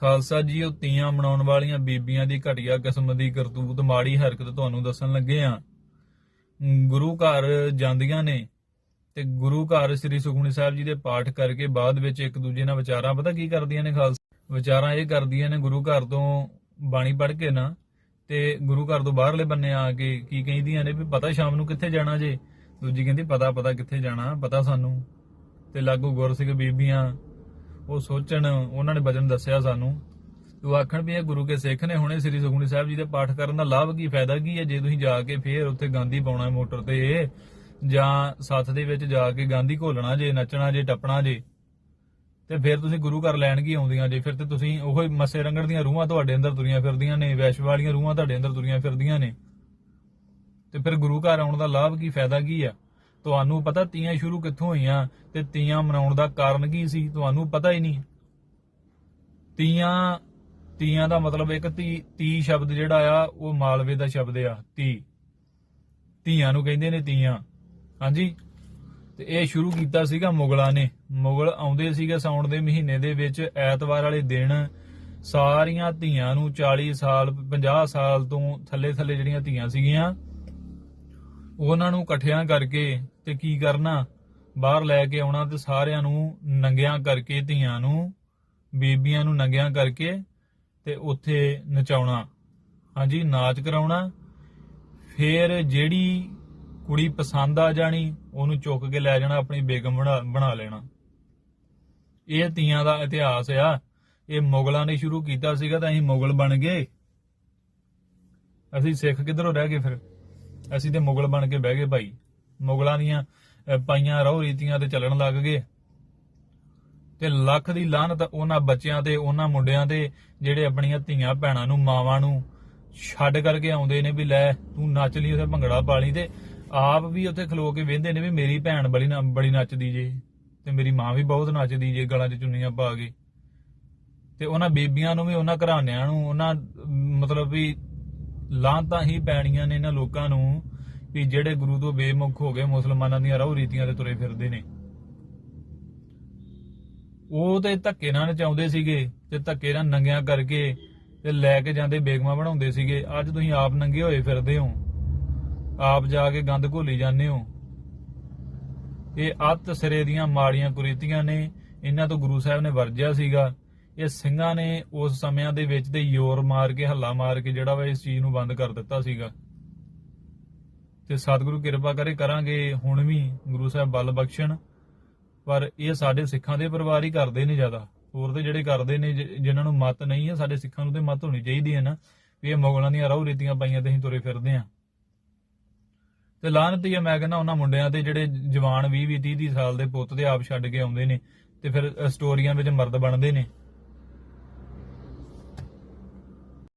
ਖਾਲਸਾ ਜੀ, ਉਹ ਤੀਆਂ ਮਨਾਉਣ ਵਾਲੀਆਂ ਬੀਬੀਆਂ ਦੀ ਘਟੀਆ ਕਿਸਮ ਦੀ ਕਰਤੂਤ ਮਾੜੀ ਹਰਕਤ ਤੁਹਾਨੂੰ ਦੱਸਣ ਲੱਗੇ ਆ ਗੁਰੂ ਘਰ ਜਾਂਦੀਆਂ ਨੇ ਤੇ ਗੁਰੂ ਘਰ ਸ੍ਰੀ ਸੁਖਮਨੀ ਸਾਹਿਬ ਜੀ ਦੇ ਪਾਠ ਕਰਕੇ ਬਾਅਦ ਵਿੱਚ ਇੱਕ ਦੂਜੇ ਨਾਲ ਵਿਚਾਰਾਂ, ਪਤਾ ਕੀ ਕਰਦੀਆਂ ਨੇ ਖਾਲਸਾ? ਵਿਚਾਰਾਂ ਇਹ ਕਰਦੀਆਂ ਨੇ, ਗੁਰੂ ਘਰ ਤੋਂ ਬਾਣੀ ਪੜ੍ਹ ਕੇ ਨਾ ਤੇ ਗੁਰੂ ਘਰ ਤੋਂ ਬਾਹਰਲੇ ਬੰਨੇ ਆ ਕੇ ਕੀ ਕਹਿੰਦੀਆਂ ਨੇ ਵੀ ਪਤਾ ਸ਼ਾਮ ਨੂੰ ਕਿੱਥੇ ਜਾਣਾ ਜੇ? ਦੂਜੀ ਕਹਿੰਦੀ, ਪਤਾ ਪਤਾ ਕਿੱਥੇ ਜਾਣਾ, ਪਤਾ ਸਾਨੂੰ। ਤੇ ਲਾਗੂ ਗੁਰਸਿੱਖ ਬੀਬੀਆਂ ਉਹ ਸੋਚਣ, ਉਹਨਾਂ ਨੇ ਬਚਨ ਦੱਸਿਆ ਸਾਨੂੰ। ਉਹ ਆਖਣ ਵੀ ਇਹ ਗੁਰੂ ਕੇ ਸਿੱਖ ਨੇ, ਹੁਣੇ ਸ੍ਰੀ ਸੁਖਮਨੀ ਸਾਹਿਬ ਜੀ ਦੇ ਪਾਠ ਕਰਨ ਦਾ ਲਾਭ ਕੀ, ਫਾਇਦਾ ਕੀ ਹੈ ਜੇ ਤੁਸੀਂ ਜਾ ਕੇ ਫੇਰ ਉੱਥੇ ਗਾਂਧੀ ਪਾਉਣਾ ਮੋਟਰ ਤੇ? ਜਾਂ ਸੱਥ ਦੇ ਵਿੱਚ ਜਾ ਕੇ ਗਾਂਧੀ ਘੋਲਣਾ ਜੇ, ਨੱਚਣਾ ਜੇ, ਟੱਪਣਾ ਜੇ? ਤੇ ਫਿਰ ਤੁਸੀਂ ਗੁਰੂ ਘਰ ਲੈਣ ਕੀ ਆਉਂਦੀਆਂ ਜੇ? ਫਿਰ ਤੇ ਤੁਸੀਂ ਉਹੀ ਮੱਸੇ ਰੰਗੜ ਦੀਆਂ ਰੂਹਾਂ ਤੁਹਾਡੇ ਅੰਦਰ ਤੁਰੀਆਂ ਫਿਰਦੀਆਂ ਨੇ ਵੈਸ਼ ਵਾਲੀਆਂ ਰੂਹਾਂ ਤੁਹਾਡੇ ਅੰਦਰ ਤੁਰੀਆਂ ਫਿਰਦੀਆਂ ਨੇ। ਤੇ ਫਿਰ ਗੁਰੂ ਘਰ ਆਉਣ ਦਾ ਲਾਭ ਕੀ, ਫਾਇਦਾ ਕੀ ਆ? ਤੁਹਾਨੂੰ ਪਤਾ ਤੀਆਂ ਸ਼ੁਰੂ ਕਿੱਥੋਂ ਹੋਈਆਂ ਤੇ ਤੀਆਂ ਮਨਾਉਣ ਦਾ ਕਾਰਨ ਕੀ ਸੀ? ਤੁਹਾਨੂੰ ਪਤਾ ਹੀ ਨਹੀਂ। ਤੀਆਂ ਤੀਆਂ ਦਾ ਮਤਲਬ ਇੱਕ ਤੀ ਤੀ ਸ਼ਬਦ ਜਿਹੜਾ ਆ, ਉਹ ਮਾਲਵੇ ਦਾ ਸ਼ਬਦ ਆ ਤੀ ਧੀਆਂ ਨੂੰ ਕਹਿੰਦੇ ਨੇ ਤੀਆਂ। ਹਾਂਜੀ? ਤੇ ਇਹ ਸ਼ੁਰੂ ਕੀਤਾ ਸੀਗਾ ਮੁਗਲਾਂ ਨੇ। ਮੁਗਲ ਆਉਂਦੇ ਸੀਗੇ ਸਾਉਣ ਦੇ ਮਹੀਨੇ ਦੇ ਵਿੱਚ, ਐਤਵਾਰ ਵਾਲੇ ਦਿਨ। ਸਾਰੀਆਂ ਧੀਆਂ ਨੂੰ 40 ਸਾਲ 50 ਸਾਲ ਤੋਂ ਥੱਲੇ ਥੱਲੇ ਜਿਹੜੀਆਂ ਧੀਆਂ ਸੀਗੀਆਂ ਉਹਨਾਂ ਨੂੰ ਇਕੱਠਿਆਂ ਕਰਕੇ ਤੇ ਕੀ ਕਰਨਾ? ਬਾਹਰ ਲੈ ਕੇ ਆਉਣਾ ਤੇ ਸਾਰਿਆਂ ਨੂੰ ਨੰਗਿਆਂ ਕਰਕੇ, ਧੀਆਂ ਨੂੰ, ਬੀਬੀਆਂ ਨੂੰ ਨੰਗਿਆਂ ਕਰਕੇ ਤੇ ਉੱਥੇ ਨਚਾਉਣਾ। ਹਾਂਜੀ, ਨਾਚ ਕਰਾਉਣਾ। ਫੇਰ ਜਿਹੜੀ ਕੁੜੀ ਪਸੰਦ ਆ ਜਾਣੀ, ਉਹਨੂੰ ਚੁੱਕ ਕੇ ਲੈ ਜਾਣਾ, ਆਪਣੀ ਬੇਗਮ ਬਣਾ ਬਣਾ ਲੈਣਾ। ਇਹ ਤੀਆਂ ਦਾ ਇਤਿਹਾਸ ਆ। ਇਹ ਮੁਗਲਾਂ ਨੇ ਸ਼ੁਰੂ ਕੀਤਾ ਸੀਗਾ ਤਾਂ ਅਸੀਂ ਮੁਗਲ ਬਣ ਗਏ। ਅਸੀਂ ਸਿੱਖ ਕਿੱਧਰੋਂ ਰਹਿ ਗਏ ਫਿਰ? ਅਸੀਂ ਤੇ ਮੁਗਲ ਬਣ ਕੇ ਬਹਿ ਗਏ ਭਾਈ। ਮੁਗਲਾਂ ਦੀਆਂ ਪਾਈਆਂ ਰਹੁ ਰੀਤੀਆਂ ਤੇ ਚੱਲਣ ਲੱਗ ਗਏ। ਤੇ ਲੱਖ ਦੀ ਲਾਹਨਤ ਉਹਨਾਂ ਬੱਚਿਆਂ ਤੇ, ਉਹਨਾਂ ਮੁੰਡਿਆਂ ਤੇ, ਜਿਹੜੇ ਆਪਣੀਆਂ ਧੀਆਂ ਭੈਣਾਂ ਨੂੰ, ਮਾਵਾਂ ਨੂੰ ਛੱਡ ਕਰਕੇ ਆਉਂਦੇ ਨੇ ਵੀ ਲੈ, ਤੂੰ ਨੱਚ ਲਈ ਉਥੇ ਭੰਗੜਾ ਪਾ ਲਈ ਤੇ ਆਪ ਵੀ ਉੱਥੇ ਖਲੋ ਕੇ ਵੇਂਦੇ ਨੇ ਵੀ ਮੇਰੀ ਭੈਣ ਬੜੀ ਬੜੀ ਨੱਚਦੀ ਜੇ, ਤੇ ਮੇਰੀ ਮਾਂ ਵੀ ਬਹੁਤ ਨੱਚਦੀ ਜੇ, ਗਲਾਂ 'ਚ ਚੁੰਨੀਆਂ ਪਾ ਕੇ। ਤੇ ਉਹਨਾਂ ਬੀਬੀਆਂ ਨੂੰ ਵੀ, ਉਹਨਾਂ ਘਰਾਣਿਆਂ ਨੂੰ, ਉਹਨਾਂ, ਮਤਲਬ ਵੀ ਲਾਂਤਾਂ ਹੀ ਪੈਣੀਆਂ ਨੇ ਇਹਨਾਂ ਲੋਕਾਂ ਨੂੰ ਵੀ ਜਿਹੜੇ ਗੁਰੂ ਤੋਂ ਬੇਮੁਖ ਹੋ ਗਏ, ਮੁਸਲਮਾਨਾਂ ਦੀਆਂ ਰਹੁ ਰੀਤੀਆਂ ਤੇ ਤੁਰੇ ਫਿਰਦੇ ਨੇ। ਉਹ ਤੇ ਧੱਕੇ ਨਾਲ ਨਚਾਉਂਦੇ ਸੀਗੇ ਤੇ ਧੱਕੇ ਨਾਲ ਨੰਗਿਆਂ ਕਰਕੇ ਤੇ ਲੈ ਕੇ ਜਾਂਦੇ ਬੇਗਮਾਂ ਬਣਾਉਂਦੇ ਸੀਗੇ। ਅੱਜ ਤੁਸੀਂ ਆਪ ਨੰਗੇ ਹੋਏ ਫਿਰਦੇ ਹੋ। ਆਪ ਜਾ ਕੇ ਗੰਦ ਘੋਲੀ ਜਾਂਦੇ ਹੋ। ਇਹ ਅੱਤ ਸਿਰੇ ਦੀਆਂ ਮਾੜੀਆਂ ਕੁਰੀਤੀਆਂ ਨੇ। ਇਹਨਾਂ ਤੋਂ ਗੁਰੂ ਸਾਹਿਬ ਨੇ ਵਰਜਿਆ ਸੀਗਾ। ਇਹ ਸਿੰਘਾਂ ਨੇ ਉਸ ਸਮਿਆਂ ਦੇ ਵਿੱਚ ਤੇ ਯੋਰ ਮਾਰ ਕੇ, ਹੱਲਾ ਮਾਰ ਕੇ ਜਿਹੜਾ ਵਾ ਇਸ ਚੀਜ਼ ਨੂੰ ਬੰਦ ਕਰ ਦਿੱਤਾ ਸੀਗਾ। ਤੇ ਸਤਿਗੁਰੂ ਕਿਰਪਾ ਕਰੇ ਕਰਾਂਗੇ, ਹੁਣ ਵੀ ਗੁਰੂ ਸਾਹਿਬ ਬਲ ਬਖਸ਼ਣ, ਪਰ ਇਹ ਸਾਡੇ ਸਿੱਖਾਂ ਦੇ ਪਰਿਵਾਰ ਹੀ ਕਰਦੇ ਨੇ ਜ਼ਿਆਦਾ। ਹੋਰ ਤੇ ਜਿਹੜੇ ਕਰਦੇ ਨੇ ਜਿਨ੍ਹਾਂ ਨੂੰ ਮਤ ਨਹੀਂ ਹੈ, ਸਾਡੇ ਸਿੱਖਾਂ ਨੂੰ ਤੇ ਮਤ ਹੋਣੀ ਚਾਹੀਦੀ ਹੈ ਨਾ, ਵੀ ਇਹ ਮੁਗਲਾਂ ਦੀਆਂ ਰਾਹ ਰੀਤੀਆਂ ਪਾਈਆਂ ਤੇ ਅਸੀਂ ਤੁਰੇ ਫਿਰਦੇ ਆ ਤੇ ਲਾਹਨਤ ਹੀ ਮੈਂ ਕਹਿੰਦਾ ਉਹਨਾਂ ਮੁੰਡਿਆਂ ਤੇ ਜਿਹੜੇ ਜਵਾਨ 20 20 30 30 ਸਾਲ ਦੇ ਪੁੱਤ ਤੇ ਆਪ ਛੱਡ ਕੇ ਆਉਂਦੇ ਨੇ, ਤੇ ਫਿਰ ਸਟੋਰੀਆਂ ਵਿੱਚ ਮਰਦ ਬਣਦੇ ਨੇ।